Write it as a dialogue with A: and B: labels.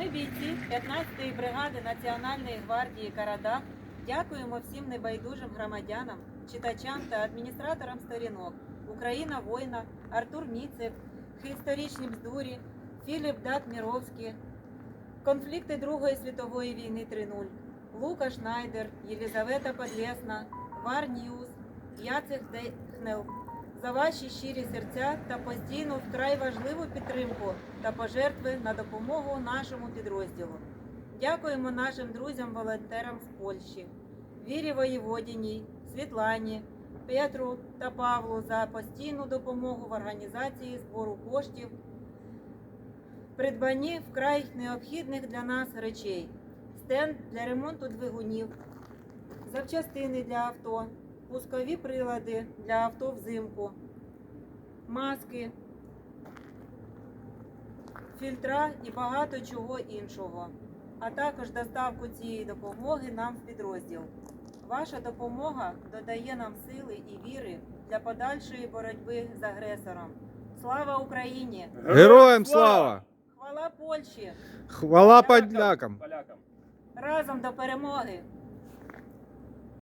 A: Ми бійці 15-ї бригади Національної гвардії Карадах дякуємо всім небайдужим громадянам, читачам та адміністраторам сторінок. Україна воїна, Артур Міцев, історичні бздурі, Філіп Дат Міровський, конфлікти Другої світової війни 3.0, Лука Шнайдер, Єлізавета Подлесна, Вар Ньюз, Яцех Дехнел за ваші щирі серця та постійну вкрай важливу підтримку та пожертви на допомогу нашому підрозділу. Дякуємо нашим друзям-волонтерам з Польщі, Вірі Воєводіній, Світлані, Петру та Павлу за постійну допомогу в організації збору коштів, придбанні вкрай необхідних для нас речей, стенд для ремонту двигунів, запчастини для авто, пускові прилади для авто взимку, маски, фільтра і багато чого іншого, а також доставку цієї допомоги нам в підрозділ. Ваша допомога додає нам сили і віри для подальшої боротьби з агресором. Слава Україні!
B: Героям слава!
A: Хвала Польщі!
B: Хвала подякам!
C: Полякам.
A: Разом до перемоги!